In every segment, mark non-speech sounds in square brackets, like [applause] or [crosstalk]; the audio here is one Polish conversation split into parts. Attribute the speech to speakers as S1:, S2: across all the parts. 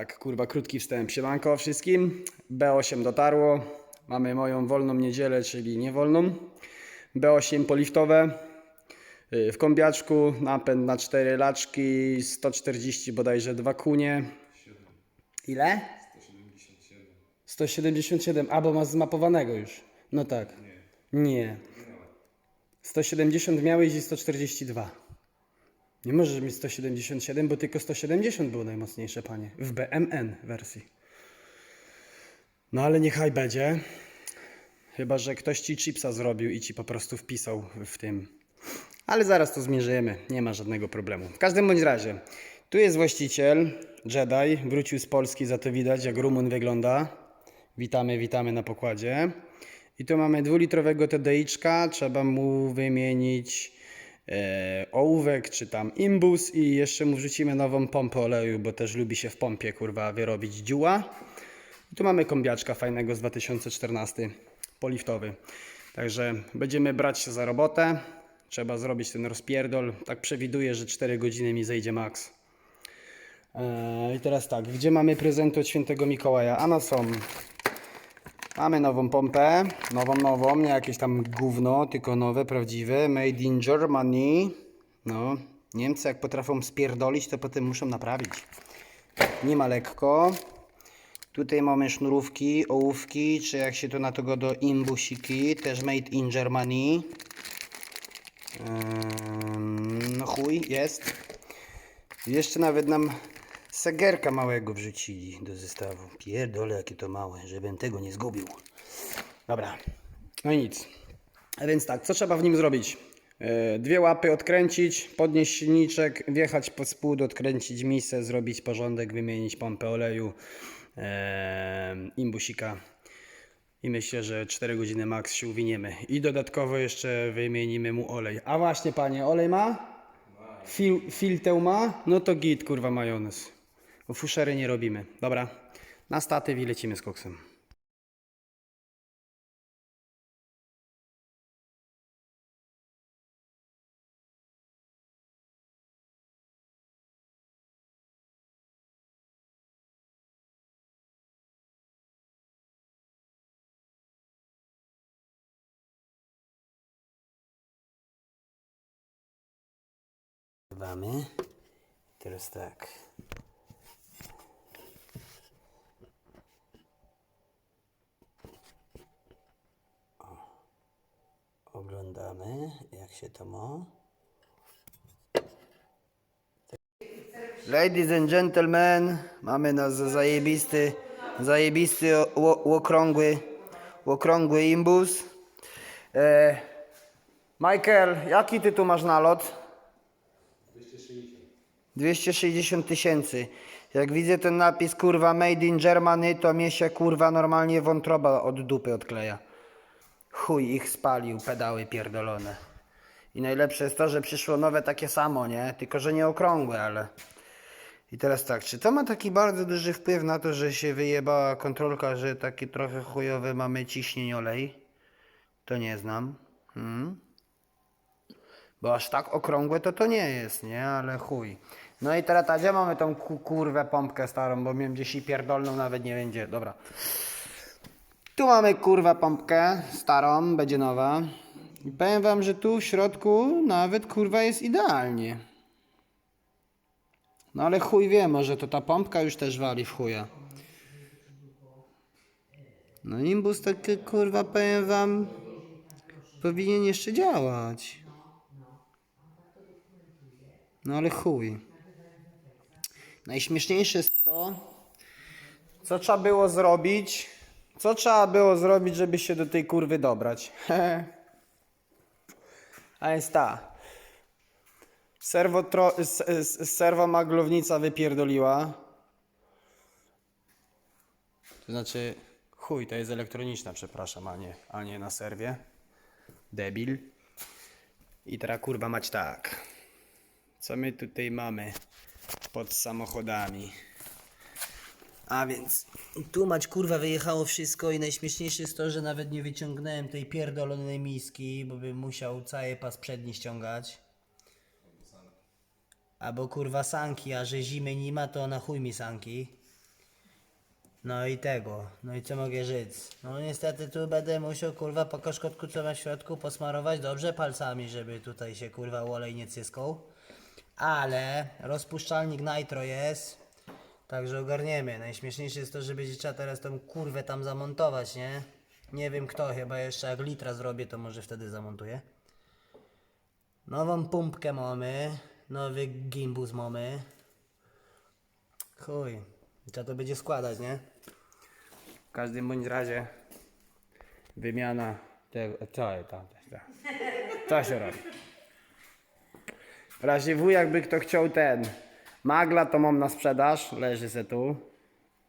S1: Tak, kurwa, krótki wstęp. Siemanko wszystkim. B8 dotarło. Mamy moją wolną niedzielę, czyli niewolną. B8 poliftowe. Yy, W kombiaczku napęd na 4 laczki, 140 bodajże dwa kunie. Ile? 177. 177, a bo masz zmapowanego już. No tak. Nie. 170 miałeś i 142. Nie możesz mieć 177, bo tylko 170 było najmocniejsze, panie. W BMN wersji. No ale niechaj będzie. Chyba, że ktoś ci chipsa zrobił i ci po prostu wpisał w tym. Ale zaraz to zmierzymy. Nie ma żadnego problemu. W każdym bądź razie. Tu jest właściciel, Jedi. Wrócił z Polski, za to widać, jak Rumun wygląda. Witamy, witamy na pokładzie. I tu mamy dwulitrowego TDIczka. Trzeba mu wymienić ołówek czy tam imbus i jeszcze mu wrzucimy nową pompę oleju, bo też lubi się w pompie kurwa wyrobić dziuła. I tu mamy kombiaczka fajnego z 2014, poliftowy. Także będziemy brać się za robotę. Trzeba zrobić ten rozpierdol. Tak przewiduję, że 4 godziny mi zejdzie max. Eee, I teraz tak, gdzie mamy prezenty od świętego Mikołaja? Ano są Mamy nową pompę, nową, nową, nie jakieś tam gówno, tylko nowe, prawdziwe, made in Germany. No, Niemcy jak potrafią spierdolić, to potem muszą naprawić. Nie ma lekko. Tutaj mamy sznurówki, ołówki, czy jak się to na tego do imbusiki, też made in Germany. Ym, no chuj, jest. Jeszcze nawet nam segerka małego wrzucili do zestawu. Pierdolę, jakie to małe, żebym tego nie zgubił. Dobra, no i nic. A więc tak, co trzeba w nim zrobić? E, Dwie łapy odkręcić, podnieść silniczek, wjechać pod spód, odkręcić misę, zrobić porządek, wymienić pompę oleju, e, imbusika. I myślę, że 4 godziny max się uwiniemy. I dodatkowo jeszcze wymienimy mu olej. A właśnie, panie, olej ma? Fil, filtę ma? No to git, kurwa, majonez. Bo fuszery nie robimy. Dobra, na statyw i lecimy z koksem. Dbamy. Teraz tak. Oglądamy, jak się to ma. Ladies and gentlemen, mamy nas za zajebisty, zajebisty, ło- okrągły, okrągły imbus. E, Michael, jaki ty tu masz nalot? 260 tysięcy. Jak widzę ten napis kurwa Made in Germany, to mnie się kurwa normalnie wątroba od dupy odkleja. Chuj ich spalił, pedały pierdolone. I najlepsze jest to, że przyszło nowe takie samo, nie? Tylko, że nie okrągłe, ale... I teraz tak, czy to ma taki bardzo duży wpływ na to, że się wyjebała kontrolka, że taki trochę chujowy mamy ciśnień olej? To nie znam. Hmm? Bo aż tak okrągłe to to nie jest, nie? Ale chuj. No i teraz, a gdzie mamy tą ku, kurwę pompkę starą, bo miałem gdzieś i pierdolną, nawet nie będzie. Dobra. Tu mamy kurwę pompkę starą, będzie nowa. I powiem wam, że tu w środku nawet kurwa jest idealnie. No ale chuj wie, może to ta pompka już też wali w chuja. No Nimbus taki kurwa powiem wam powinien jeszcze działać. No ale chuj. Najśmieszniejsze jest to, co trzeba było zrobić. Co trzeba było zrobić, żeby się do tej kurwy dobrać? [laughs] A jest ta. Serwo, tro, serwo maglownica wypierdoliła. To znaczy, chuj, to jest elektroniczna, przepraszam, a nie, a nie na serwie. Debil. I teraz kurwa mać tak. Co my tutaj mamy pod samochodami? A więc tu mać kurwa wyjechało wszystko i najśmieszniejsze jest to, że nawet nie wyciągnąłem tej pierdolonej miski, bo bym musiał cały pas przedni ściągać. Albo kurwa sanki, a że zimy nie ma, to na chuj mi sanki.
S2: No i tego. No i co mogę rzec? No niestety tu będę musiał kurwa po koszkotku co ma w środku posmarować dobrze palcami, żeby tutaj się kurwa olej nie cyskał. Ale rozpuszczalnik nitro jest. Także ogarniemy. Najśmieszniejsze jest to, że będzie trzeba teraz tą kurwę tam zamontować, nie? Nie wiem kto, chyba jeszcze jak litra zrobię, to może wtedy zamontuję. Nową pompkę mamy. Nowy gimbus mamy. Chuj. Trzeba to będzie składać, nie?
S1: W każdym bądź razie wymiana tego. Co tam? Co się robi? W razie jakby kto chciał ten magla, to mam na sprzedaż, leży se tu.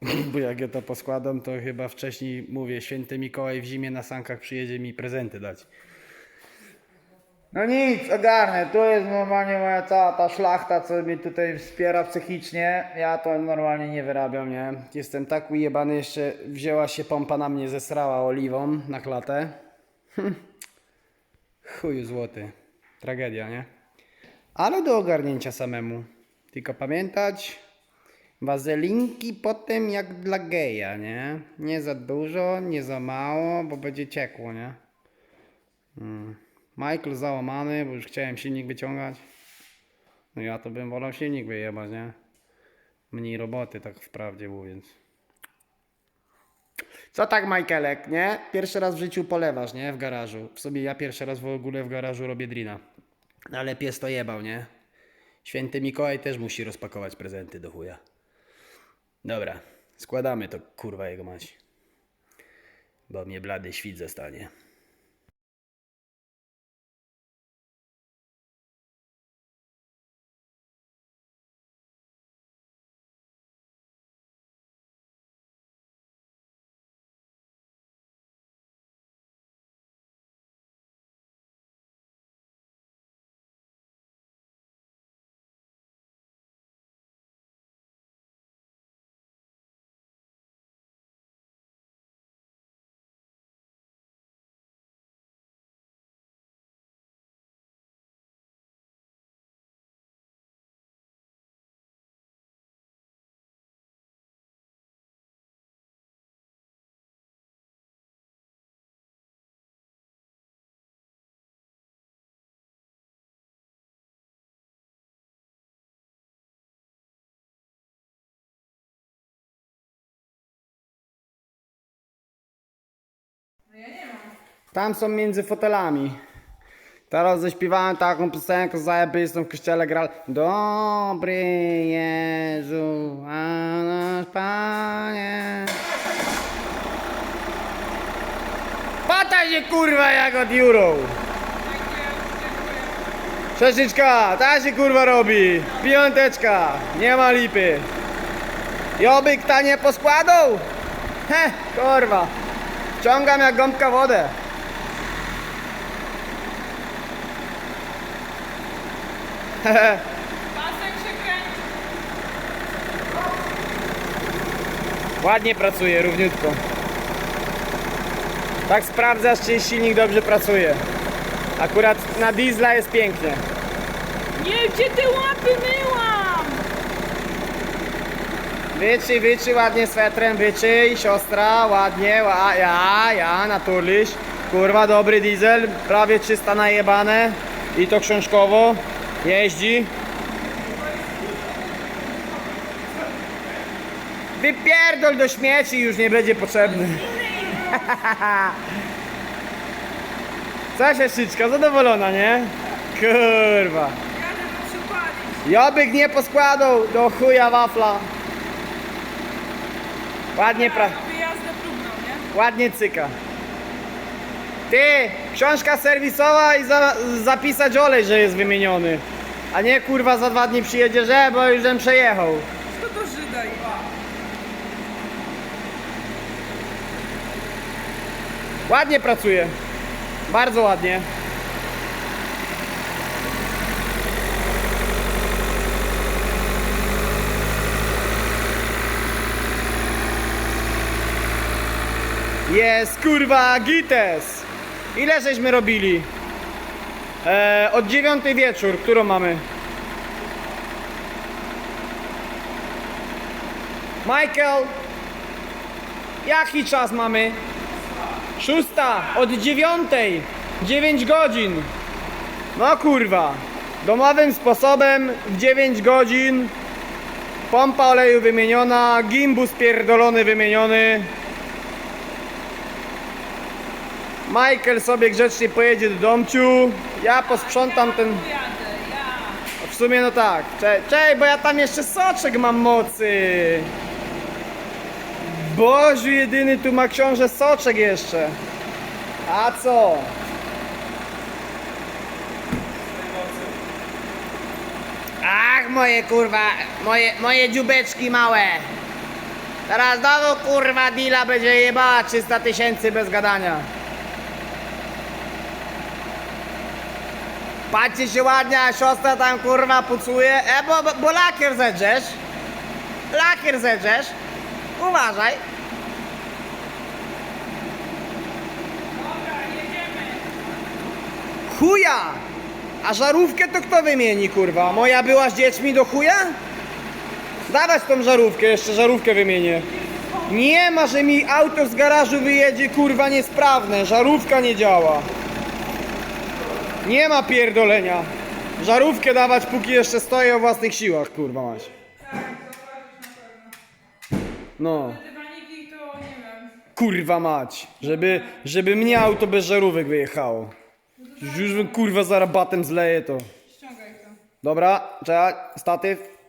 S1: [laughs] Bo jak ja to poskładam, to chyba wcześniej mówię, święty Mikołaj w zimie na sankach przyjedzie mi prezenty dać.
S3: No nic, ogarnę. Tu jest normalnie moja cała ta szlachta, co mnie tutaj wspiera psychicznie. Ja to normalnie nie wyrabiam, nie?
S1: Jestem tak ujebany, jeszcze wzięła się pompa na mnie, zesrała oliwą na klatę. Hm. Chuju złoty. Tragedia, nie? Ale do ogarnięcia samemu. Tylko pamiętać, wazelinki potem jak dla geja, nie? Nie za dużo, nie za mało, bo będzie ciekło, nie? Mm. Michael załamany, bo już chciałem silnik wyciągać. No ja to bym wolał silnik wyjebać, nie? Mniej roboty, tak wprawdzie mówiąc. Co tak, Michaelek, nie? Pierwszy raz w życiu polewasz, nie? W garażu. W sobie ja pierwszy raz w ogóle w garażu robię drina. Ale pies to jebał, nie? Święty Mikołaj też musi rozpakować prezenty do chuja. Dobra, składamy to, kurwa jego mać. Bo mnie blady świt zostanie. Tam są między fotelami. Teraz zaśpiewałem taką piosenkę zajebistą w kościele grał Dobry Jezu, a nasz Panie. Pata się kurwa jak od Euro Szeszyczka, ta się kurwa robi. Piąteczka, nie ma lipy. Jobyk ta nie poskładał? He, kurwa. Wciągam jak gąbka wodę
S4: Pasek się kręci.
S1: Ładnie pracuje, równiutko. Tak sprawdzasz, czy silnik dobrze pracuje. Akurat na diesla jest pięknie.
S4: Nie, gdzie te łapy myłam?
S1: Wyczyj, wyczyj ładnie swetrem, wyczyj, siostra, ładnie, ła, ja, ja, naturliś. Kurwa, dobry diesel, prawie 300 najebane i to książkowo. Jeździ. Wypierdol do śmieci, już nie będzie potrzebny. Co się szyczka, zadowolona, nie? Kurwa. Jobyk nie poskładał do chuja wafla. Ładnie pra... Ładnie cyka. Ty, książka serwisowa i za, zapisać olej, że jest wymieniony. A nie kurwa za dwa dni przyjedzie, że bo już żem przejechał.
S4: Co to Żyda i
S1: Ładnie pracuje. Bardzo ładnie. Jest kurwa gites. Ile żeśmy robili? E, od dziewiątej wieczór, którą mamy? Michael, Jaki czas mamy? Szósta, od dziewiątej. Dziewięć godzin. No kurwa. Domowym sposobem w 9 godzin. Pompa oleju wymieniona, gimbus pierdolony wymieniony. Michael sobie grzecznie pojedzie do domciu. Ja posprzątam ten... W sumie no tak. Czekaj, czekaj, bo ja tam jeszcze soczek mam mocy. Boziu jedyny tu ma książę soczek jeszcze. A co?
S2: Ach, moje kurwa, moje, moje dziubeczki małe. Teraz znowu kurwa deala będzie jebała 300 tysięcy bez gadania. Patrzcie się ładnie, a siostra tam kurwa pucuje. E, bo, bo, bo lakier zedrzesz. Lakier zedrzesz. Uważaj.
S1: Chuja! A żarówkę to kto wymieni, kurwa? Moja była z dziećmi do chuja? Dawać tą żarówkę, jeszcze żarówkę wymienię. Nie ma, że mi auto z garażu wyjedzie, kurwa, niesprawne. Żarówka nie działa. Nie ma pierdolenia. Żarówkę dawać, póki jeszcze stoję o własnych siłach, kurwa mać. No. Kurwa mać, żeby, żeby mnie auto bez żarówek wyjechało. Już, bym, kurwa za rabatem zleję to.
S4: Ściągaj to.
S1: Dobra, czekaj, statyw.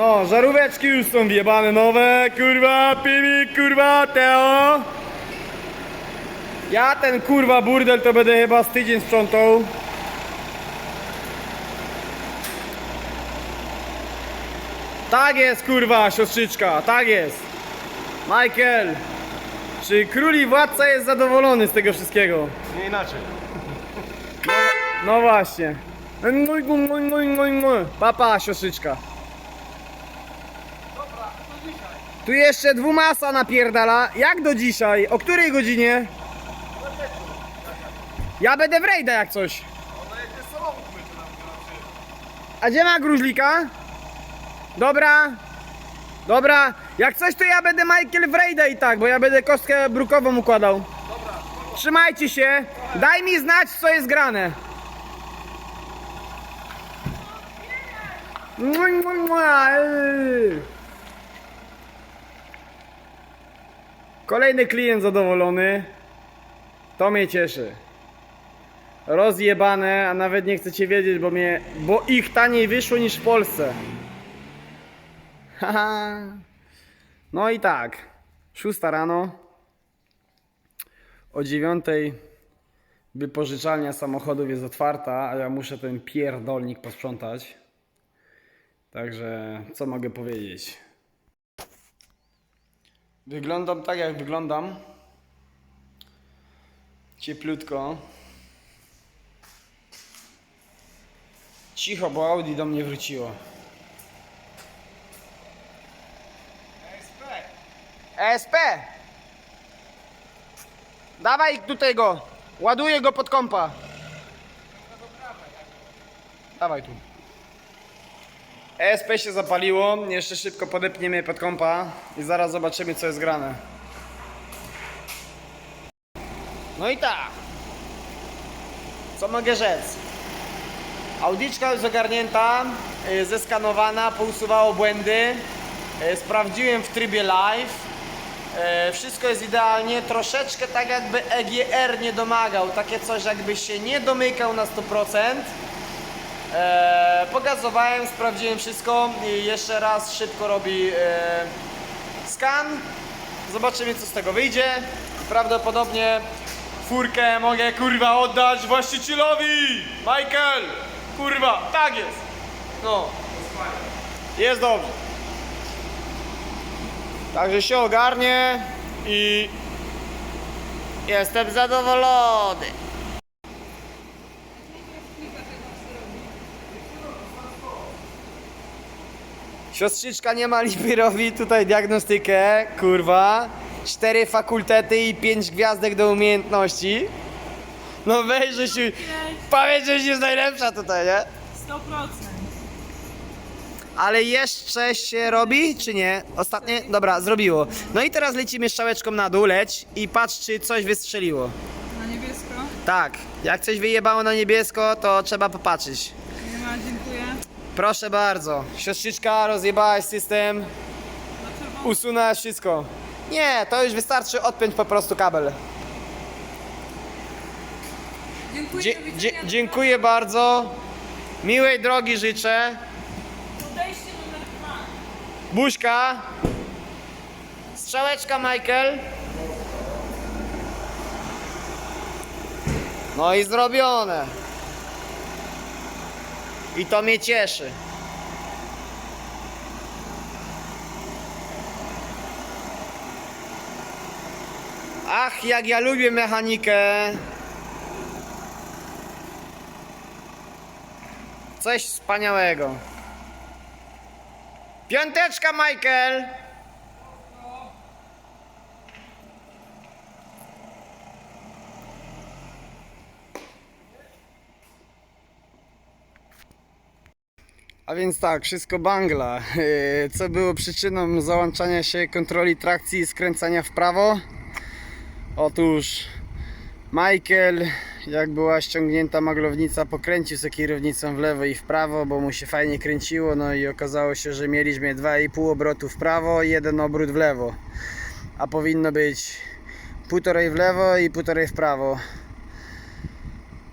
S1: No, żaróweczki już są wjebane nowe, kurwa, piwi, kurwa, Teo. Ja ten kurwa burdel to będę chyba z tydzień sprzątał. Tak jest, kurwa, siostrzyczka, tak jest. Michael, czy król i władca jest zadowolony z tego wszystkiego?
S5: Nie inaczej.
S1: No właśnie. Papa, siostrzyczka. Tu jeszcze dwumasa napierdala. Jak do dzisiaj? O której godzinie? Ja będę w rejda jak coś. A gdzie ma gruźlika? Dobra. Dobra. Jak coś to ja będę Michael w rejda i tak, bo ja będę kostkę brukową układał. Trzymajcie się. Daj mi znać co jest grane. Mua, mua, mua, Kolejny klient zadowolony. To mnie cieszy. Rozjebane, a nawet nie chcecie wiedzieć, bo mnie, bo ich taniej wyszło niż w Polsce. Haha. No i tak. Szósta rano. O dziewiątej wypożyczalnia samochodów jest otwarta, a ja muszę ten pierdolnik posprzątać. Także co mogę powiedzieć? Wyglądam tak jak wyglądam. Cieplutko. Cicho, bo Audi do mnie wróciło. ESP! ESP! Dawaj tutaj go! Ładuję go pod kompa. Dawaj tu. ESP się zapaliło, jeszcze szybko podepniemy pod kompa i zaraz zobaczymy co jest grane. No i tak. Co mogę rzec? Audiczka już ogarnięta, y, zeskanowana, pousuwało błędy. Y, Sprawdziłem w trybie live. Y, Wszystko jest idealnie, troszeczkę tak jakby EGR nie domagał, takie coś jakby się nie domykał na 100%. Eee, pogazowałem, sprawdziłem wszystko i jeszcze raz szybko robi e, skan. Zobaczymy co z tego wyjdzie. Prawdopodobnie furkę mogę kurwa oddać właścicielowi! Michael! Kurwa, tak jest! No. Jest dobrze. Także się ogarnie i jestem zadowolony. Siostrzyczka nie ma robi tutaj diagnostykę, kurwa. Cztery fakultety i pięć gwiazdek do umiejętności. No weź, że się... Powiedz, że jest najlepsza tutaj, nie?
S4: 100%.
S1: Ale jeszcze się robi, czy nie? Ostatnie? Dobra, zrobiło. No i teraz lecimy strzałeczką na dół, leć i patrz, czy coś wystrzeliło.
S4: Na niebiesko.
S1: Tak, jak coś wyjebało na niebiesko, to trzeba popatrzeć. Proszę bardzo. Siostrzyczka, rozjebałaś system, usunęłaś wszystko. Nie, to już wystarczy odpiąć po prostu kabel.
S4: Dziękuję,
S1: Dzie-
S4: do
S1: dzie-
S4: widzenia.
S1: dziękuję bardzo. Miłej drogi życzę.
S4: Podejście numer dwa.
S1: Buźka. Strzałeczka, Michael. No i zrobione. I to mnie cieszy. Ach, jak ja lubię mechanikę. Coś wspaniałego. Piąteczka, Michael! A więc tak, wszystko bangla. Yy, Co było przyczyną załączania się kontroli trakcji i skręcania w prawo? Otóż Michael, jak była ściągnięta maglownica, pokręcił sobie kierownicą w lewo i w prawo, bo mu się fajnie kręciło, no i okazało się, że mieliśmy 2,5 obrotu w prawo i jeden obrót w lewo. A powinno być półtorej w lewo i półtorej w prawo.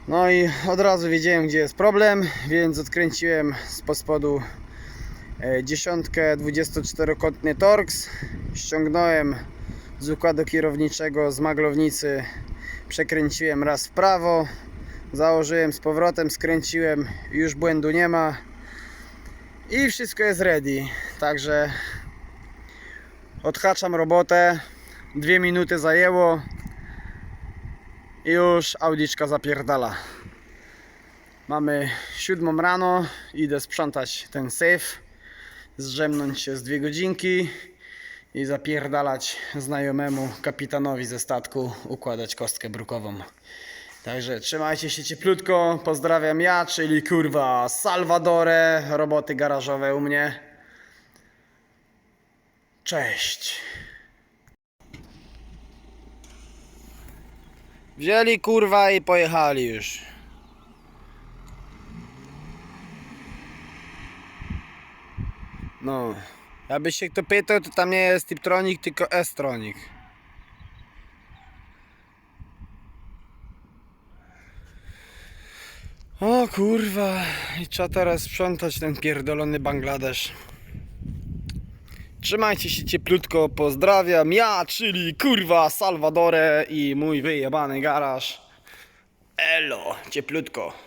S1: No i od razu wiedziałem, gdzie jest problem, więc odkręciłem z spodu e, dziesiątkę 24-kątny Torx, ściągnąłem z układu kierowniczego z maglownicy przekręciłem raz w prawo, założyłem z powrotem, skręciłem, już błędu nie ma i wszystko jest ready. Także odhaczam robotę, dwie minuty zajęło i już audiczka zapierdala. Mamy siódmą rano, idę sprzątać ten safe, zrzemnąć się z dwie godzinki i zapierdalać znajomemu kapitanowi ze statku układać kostkę brukową. Także trzymajcie się cieplutko, pozdrawiam ja, czyli kurwa Salvadore, roboty garażowe u mnie. Cześć. Wzięli kurwa i pojechali już. No. Jakbyś się kto pytał, to tam nie jest Tiptronic, tylko S-Tronic. O kurwa, i trzeba teraz sprzątać ten pierdolony Bangladesz. Trzymajcie się cieplutko, pozdrawiam ja, czyli kurwa Salvadore i mój wyjebany garaż. Elo, cieplutko.